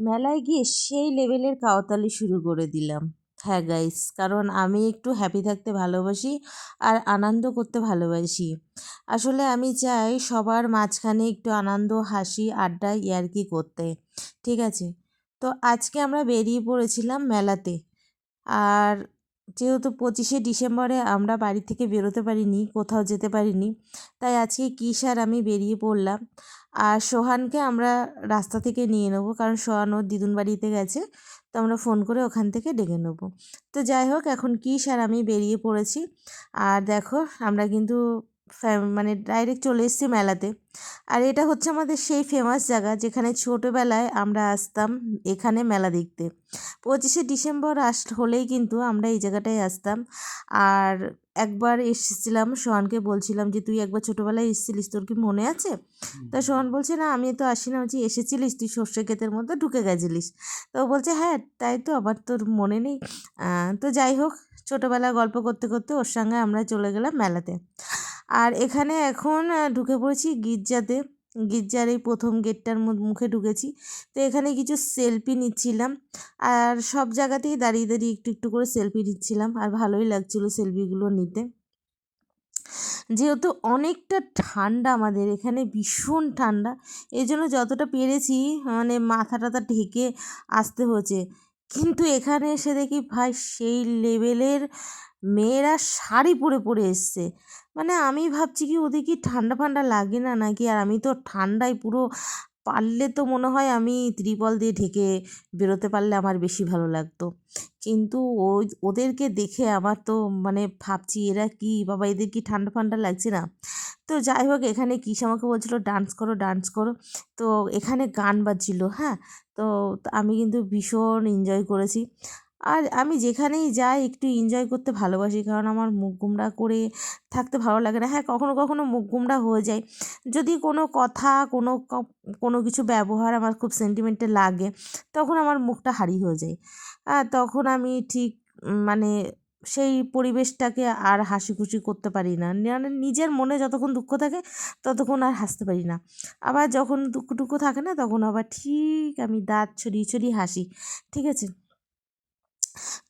মেলায় গিয়ে সেই লেভেলের কাওতালি শুরু করে দিলাম। হ্যাঁ গাইস কারণ আমি একটু হ্যাপি থাকতে ভালোবাসি আর আনন্দ করতে ভালোবাসি। আসলে আমি চাই সবার মাঝখানে একটু আনন্দ, হাসি, আড্ডা, ইয়ার্কি করতে। ঠিক আছে? তো আজকে আমরা বেরিয়ে পড়েছিলাম মেলাতে। আর যেহেতু পঁচিশে ডিসেম্বরে আমরা বাড়ি থেকে বেরোতে পারিনি, কোথাও যেতে পারিনি, তাই আজকে কিস আর আমি বেরিয়ে পড়লাম। আর সোহানকে আমরা রাস্তা থেকে নিয়ে নেব, কারণ সোহান ওর দিদুন বাড়িতে গেছে, তো আমরা ফোন করে ওখান থেকে ডেকে নেব। তো যাই হোক, এখন কিস আর আমি বেরিয়ে পড়েছি। আর দেখো, আমরা কিন্তু মানে ডাইরেক্ট চলে এসেছি মেলাতে। আর এটা হচ্ছে আমাদের সেই ফেমাস জায়গা, যেখানে ছোটোবেলায় আমরা আসতাম এখানে মেলা দেখতে। পঁচিশে ডিসেম্বর আস, হলেই কিন্তু আমরা এই জায়গাটায় আসতাম। আর একবার এসেছিলাম সোহানকে বলছিলাম যে তুই একবার ছোটোবেলায় এসেছিলিস তোর কি মনে আছে? তা সোহান বলছে না আমি তো আসি না বলছি এসেছিলিস তুই সর্ষে ক্ষেতের মধ্যে ঢুকে গেছিলিস। তো ও বলছে হ্যাঁ তাই তো আবার তোর মনে নেই। তো যাই হোক ছোটোবেলা গল্প করতে করতে ওর সঙ্গে আমরা চলে গেলাম মেলাতে। আর এখানে এখন ঢুকে পড়েছি গির্জাতে। গির্জার এই প্রথম গেটটার মুখে ঢুকেছি। তো এখানে কিছু সেলফি নিচ্ছিলাম। আর সব জায়গাতেই দাঁড়িয়ে দাঁড়িয়ে একটু একটু করে সেলফি নিচ্ছিলাম। আর ভালোই লাগছিল সেলফিগুলো নিতে। যেহেতু অনেকটা ঠান্ডা আমাদের এখানে, ভীষণ ঠান্ডা এই জন্য যতটা পেরেছি মানে মাথা টাথা ঢেকে আসতে হয়েছে। কিন্তু এখানে এসে দেখি ভাই সেই লেভেলের মেয়েরা শাড়ি পরে পরে এসছে। মানে আমি ভাবছি কি, ওদের কি ঠান্ডা ফান্ডা লাগে না নাকি? আর আমি তো ঠান্ডায় পুরো পারলে তো মনে হয় আমি ত্রিপল দিয়ে ঢেকে বেরোতে পারলে আমার বেশি ভালো লাগতো। কিন্তু ওই, ওদেরকে দেখে আমার তো মানে ভাবছি, এরা কি বাবা, এদের কি ঠান্ডা ফান্ডা লাগছে না? তো যাই হোক, এখানে কিস আমাকে বলছিলো, ডান্স করো ডান্স করো। তো এখানে গান বাজছিল হ্যাঁ? তো আমি কিন্তু ভীষণ এনজয় করেছি। আর আমি যেখানেই যাই একটু এনজয় করতে ভালোবাসি। কারণ আমার মুখ গুমরা করে থাকতে ভালো লাগে না। হ্যাঁ কখনও কখনও মুখ গুমরা হয়ে যায়। যদি কোনো কথা, কোনো কোনো কিছু ব্যবহার আমার খুব সেন্টিমেন্টে লাগে, তখন আমার মুখটা হারি হয়ে যায়। তখন আমি ঠিক মানে সেই পরিবেশটাকে আর হাসি খুশি করতে পারি না। মানে নিজের মনে যতক্ষণ দুঃখ থাকে, ততক্ষণ আর হাসতে পারি না। আবার যখন দুঃখ টুকু থাকে না, তখন আবার ঠিক আমি দাঁত ছড়িয়ে ছড়িয়ে হাসি। ঠিক আছে?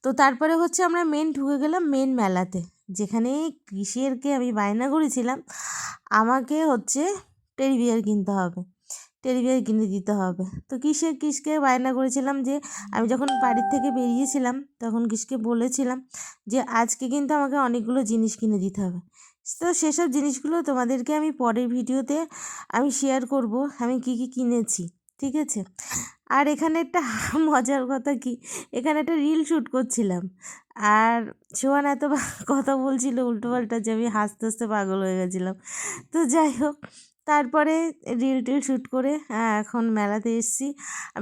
তো তারপরে হচ্ছে আমরা মেন ঢুকে গেলাম মেন মেলাতে। যেখানে কৃষিরকে আমি বায়না করেছিলাম, আমাকে হচ্ছে টেডি বিয়ার কিনতে হবে টেডি বিয়ার কিনে দিতে হবে। তো কিসের কিসকে বায়না করেছিলাম যে, আমি যখন বাড়ির থেকে বেরিয়েছিলাম, তখন কিসকে বলেছিলাম যে, আজকে কিন্তু আমাকে অনেকগুলো জিনিস কিনে দিতে হবে। তো সেসব জিনিসগুলো তোমাদেরকে আমি পরের ভিডিওতে আমি শেয়ার করব, আমি কি কি কিনেছি, ঠিক আছে? আর এখানে একটা মজার কথা কি? এখানে একটা রিল শ্যুট করছিলাম। আর সোহান এত কথা বলছিল উল্টোপাল্টা যে আমি হাসতে হাসতে পাগল হয়ে গেছিলাম। তো যাই হোক, তারপরে রিল টিল শ্যুট করে এখন মেলাতে এসেছি।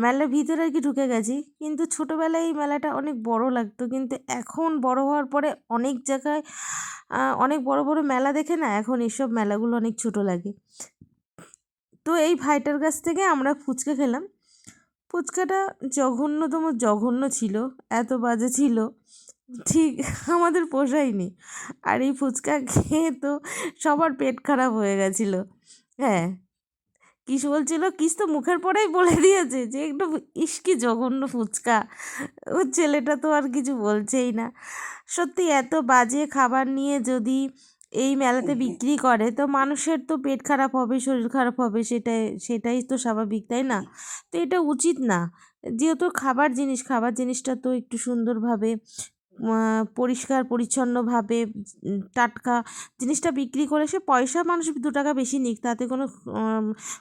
মেলার ভিতরে আর কি ঢুকে গেছি, কিন্তু ছোটোবেলায় এই মেলাটা অনেক বড় লাগতো, কিন্তু এখন বড় হওয়ার পরে অনেক জায়গায় অনেক বড় বড় মেলা দেখে না, এখন এসব মেলাগুলো অনেক ছোট লাগে। তো এই ভাইটার কাছ থেকে আমরা ফুচকা খেলাম ফুচকাটা জঘন্যতম জঘন্য ছিল, এত বাজে ছিল, ঠিক আমাদের পোষায়নি। আর এই ফুচকা খেয়ে তো সবার পেট খারাপ হয়ে গেছিল। হ্যাঁ কিস বলছিল কিস তো মুখের পরেই বলে দিয়েছে যে, একটু ইস্কি জঘন্য ফুচকা। ও ছেলেটা তো আর কিছু বলছেই না। সত্যি এত বাজে খাবার নিয়ে যদি এই মেলাতে বিক্রি করে তো মানুষের তো পেট খারাপ হবে শরীর খারাপ হবে সেটাই সেটাই তো স্বাভাবিক তাই না? তো এটা উচিত না। যেহেতু খাবার জিনিস খাবার জিনিসটা তো একটু সুন্দরভাবে পরিষ্কার পরিচ্ছন্নভাবে টাটকা জিনিসটা বিক্রি করে সে পয়সা মানুষ দু টাকা বেশি নিক তাতে কোনো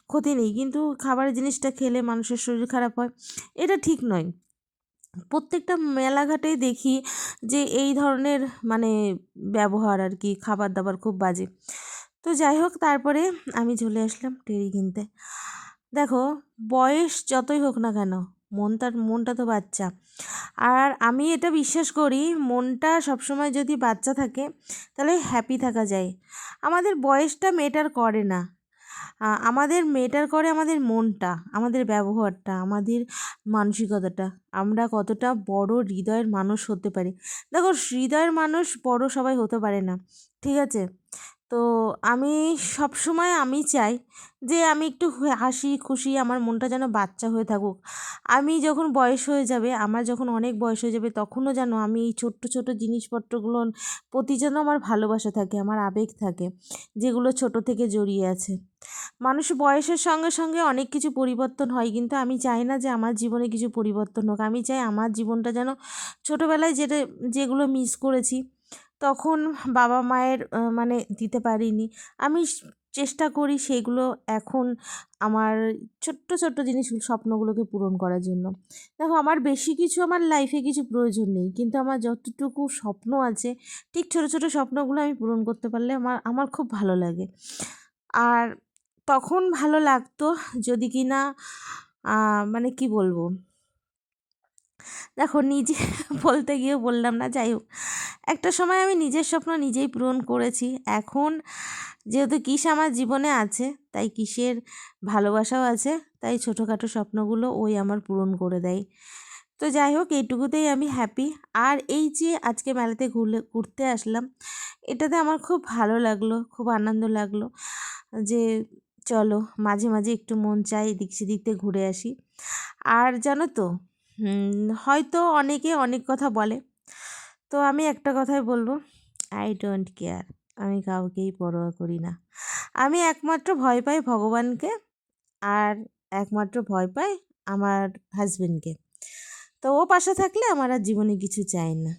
ক্ষতি নেই। কিন্তু খাবারের জিনিসটা খেলে মানুষের শরীর খারাপ হয় এটা ঠিক নয়। প্রত্যেকটা মেলাঘাটেই দেখি যে এই ধরনের মানে ব্যবহার আর কি খাবার দাবার খুব বাজে। তো যাই হোক, তারপরে আমি চলে আসলাম টেরি কিনতে। দেখো, বয়স যতই হোক না কেন, মন তার, মনটা তো বাচ্চা। আর আমি এটা বিশ্বাস করি, মনটা সবসময় যদি বাচ্চা থাকে, তাহলে হ্যাপি থাকা যায়। আমাদের বয়সটা মেটার করে না। আমাদের মেটার করে আমাদের মনটা, আমাদের ব্যবহারটা, আমাদের মানসিকতাটা। আমরা কতটা বড় হৃদয়ের মানুষ হতে পারি। দেখো, হৃদয়ের মানুষ বড় সবাই হতে পারে না, ঠিক আছে? তো আমি সবসময় আমি চাই যে আমি একটু হাসি খুশি আমার মনটা যেন বাচ্চা হয়ে থাকুক। আমি যখন বয়স হয়ে যাবে, আমার যখন অনেক বয়স হয়ে যাবে, তখনও যেন আমি এই ছোট্ট ছোট জিনিসপত্রগুলোর প্রতি যেন আমার ভালোবাসা থাকে, আমার আবেগ থাকে, যেগুলো ছোট থেকে জড়িয়ে আছে। মানুষ বয়সের সঙ্গে সঙ্গে অনেক কিছু পরিবর্তন হয়, কিন্তু আমি চাই না যে আমার জীবনে কিছু পরিবর্তন হোক। আমি চাই আমার জীবনটা যেন ছোটোবেলায় যেটা, যেগুলো মিস করেছি, তখন বাবা মায়ের মানে দিতে পারিনি। আমি চেষ্টা করি সেগুলো এখন আমার ছোট্ট ছোট্ট জিনিস, স্বপ্নগুলোকে পূরণ করার জন্য। দেখো, আমার বেশি কিছু আমার লাইফে কিছু প্রয়োজন নেই, কিন্তু আমার যতটুকু স্বপ্ন আছে, ঠিক ছোটো ছোটো স্বপ্নগুলো আমি পূরণ করতে পারলে আমার আমার খুব ভালো লাগে। আর তখন ভালো লাগতো যদি কি না মানে কি বলব? দেখো নিজে বলতে গিয়ে বললাম না, যাই হোক। একটা সময় আমি নিজের স্বপ্ন নিজেই পূরণ করেছি। এখন যেহেতু কিস আমার জীবনে আছে, তাই কিসের ভালোবাসাও আছে, তাই ছোটোখাটো স্বপ্নগুলো ওই আমার পূরণ করে দেয়। তো যাই হোক, এইটুকুতেই আমি হ্যাপি আর এই যে আজকে মেলাতে ঘুরলে, ঘুরতে আসলাম, এটাতে আমার খুব ভালো লাগল, খুব আনন্দ লাগল যে চলো মাঝে মাঝে একটু মন চাই এদিক সেদিক থেকে ঘুরে আসি। আর জানো তো হয়তো অনেকে অনেক কথা বলে। তো আমি একটা কথাই বলব আই ডোন্ট কেয়ার আমি কাউকেই পরোয়া করি না। আমি একমাত্র ভয় পাই ভগবানকে আর একমাত্র ভয় পাই আমার হাজবেন্ডকে তো ও পাশে থাকলে আমার আর জীবনে কিছু চাই না।